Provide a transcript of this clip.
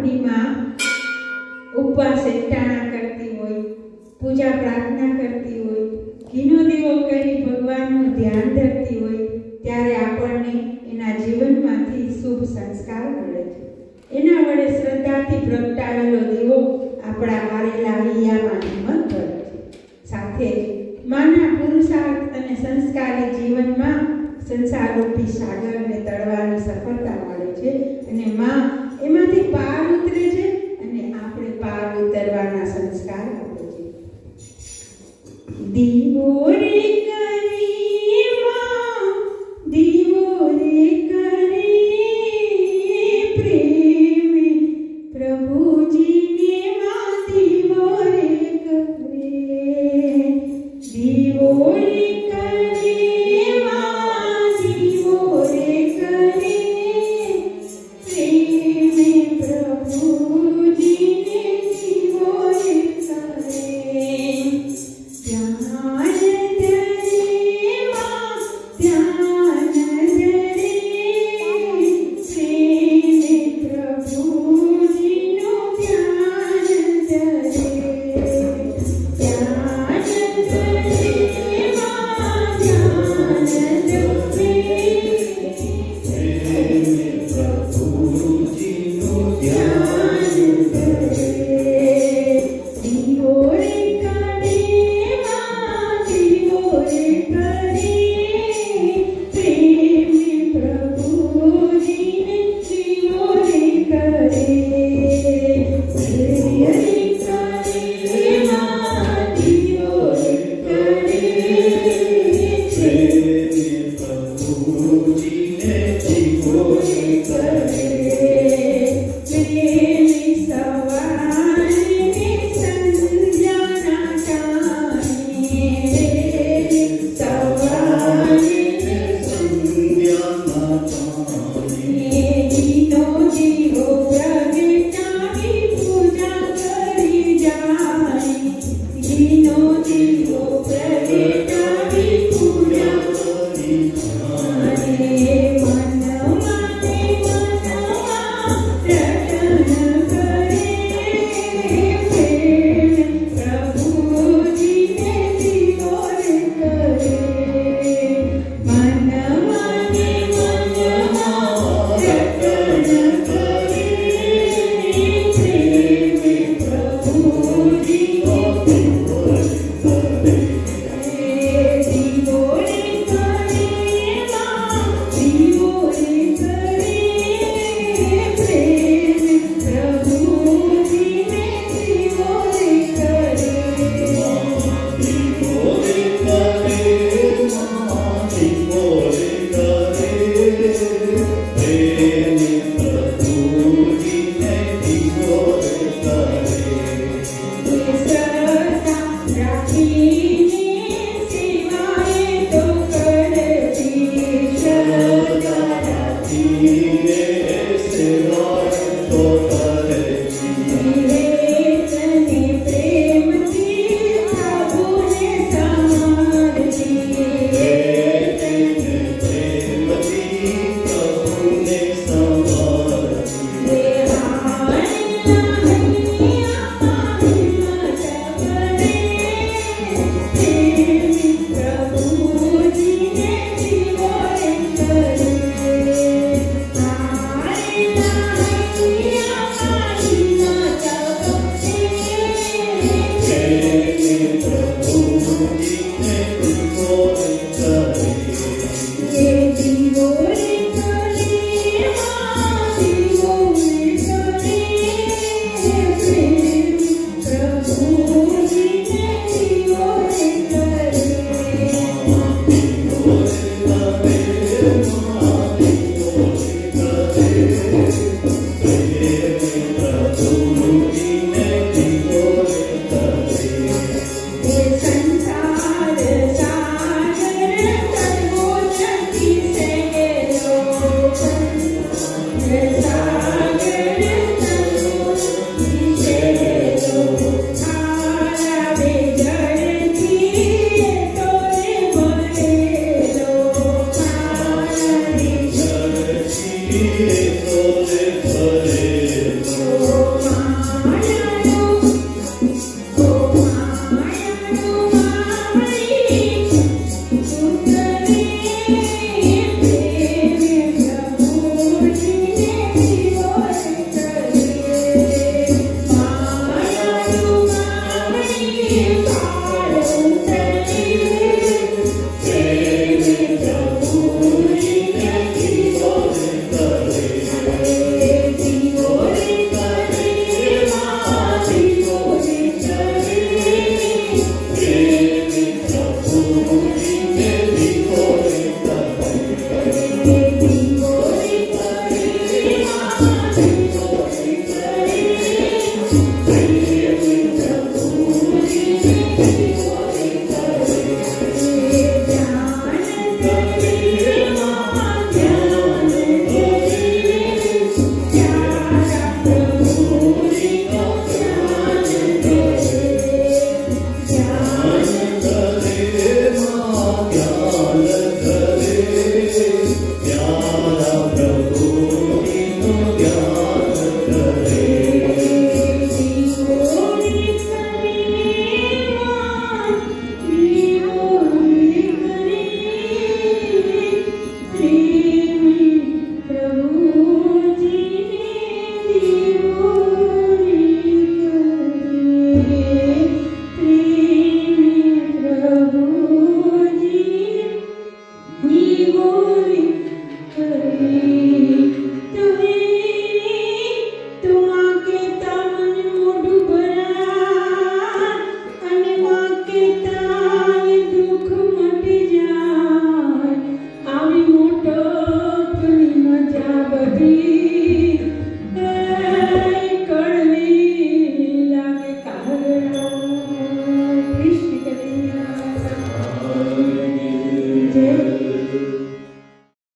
આપણી માં ઉપવાસ એકટાણા કરતી હોય, પૂજા પ્રાર્થના કરતી હોય, ઘીનો દીવો કરી ભગવાનનું ધ્યાન ધરતી હોય, ત્યારે આપણને એના જીવનમાંથી શુભ સંસ્કાર મળે છે. એના વડે શ્રદ્ધાથી પ્રગટાવેલો દીવો આપણા હારેલા હૈયામાં હિંમત ભરે છે. સાથે માના પુરુષાર્થ અને સંસ્કારી જીવનમાં સંસારરૂપી સાગરને